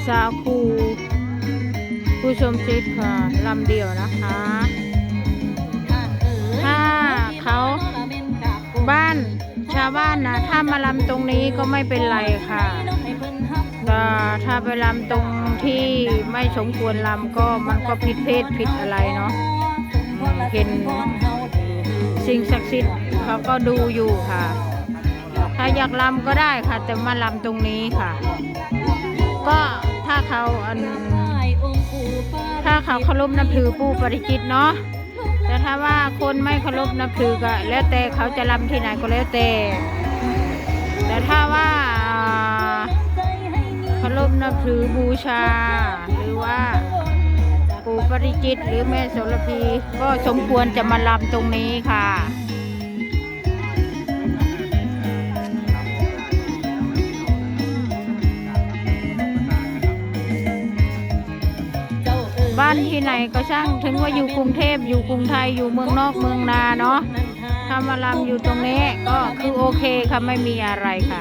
านสาคู ผู้ชมจิตค่ะลำเดียวนะคะถ้าเขาบ้านชาวบ้านนะถ้ามาลำตรงนี้ก็ไม่เป็นไรค่ะแต่ถ้าไปลำตรงที่ไม่สมควรลำก็มันก็ผิดเพศผิดอะไรเนาะเห็นสิ่งศักดิ์สิทธิ์เขาก็ดูอยู่ค่ะ ถ้าอยากลำก็ได้ค่ะ แต่มาลำตรงนี้ค่ะ ก็ถ้าเขาอันถ้าเขาเคารพนับถือปู่ปริจิตรเนาะแต่ถ้าว่าคนไม่เคารพนับถือก็แล้วแต่เขาจะลำที่ไหนก็แล้วแต่แต่ถ้าว่าอ่าเคารพนับถือบูชา หรือว่าปู่ปริจิตรหรือแม่โสระพีก็สมควรจะมาลำตรงนี้ค่ะานที่ไหนก็ช่างถึงว่าอยู่กรุงเทพอยู่กรุงไทยอยู่เมืองนอกเมืองนาเนาะทำมาลำอยู่ตรงนี้ก็คือโอเคค่ะไม่มีอะไรค่ะ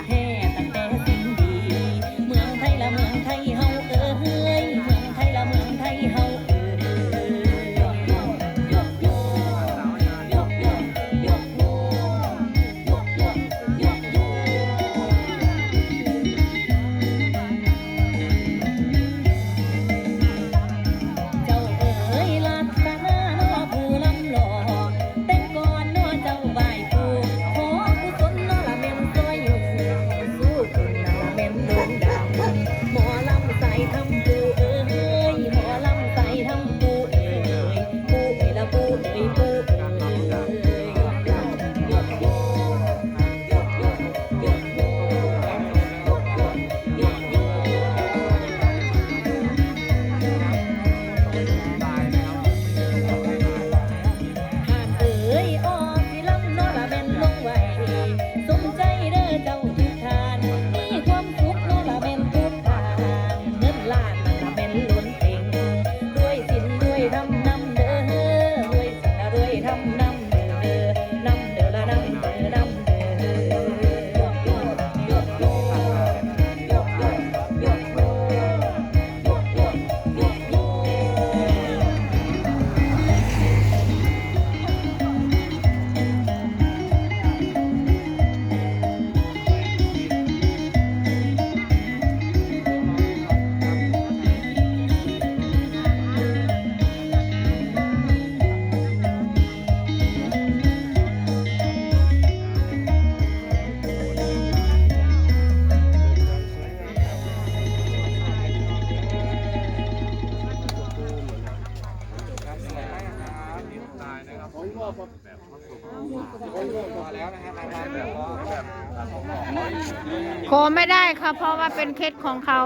ขอไม่ได้ค่ะเพราะว่าเป็นเคสของเขา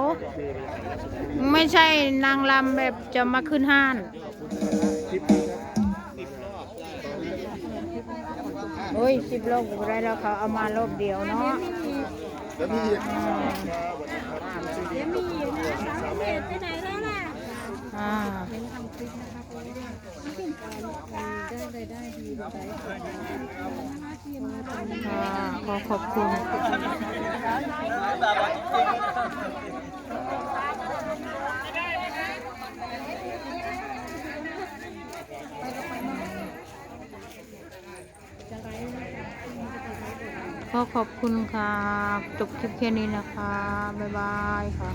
ไม่ใช่นางลำแบบจะมาขึ้นห้านโอ้ยสิบโลกก็ได้แล้วเขาเอามารอบเดียวเนาะอ่า ค่ะขอขอบคุณก็ขอบคุณค่ะจบคลิปแค่นี้นะคะ บ๊ายบายค่ะ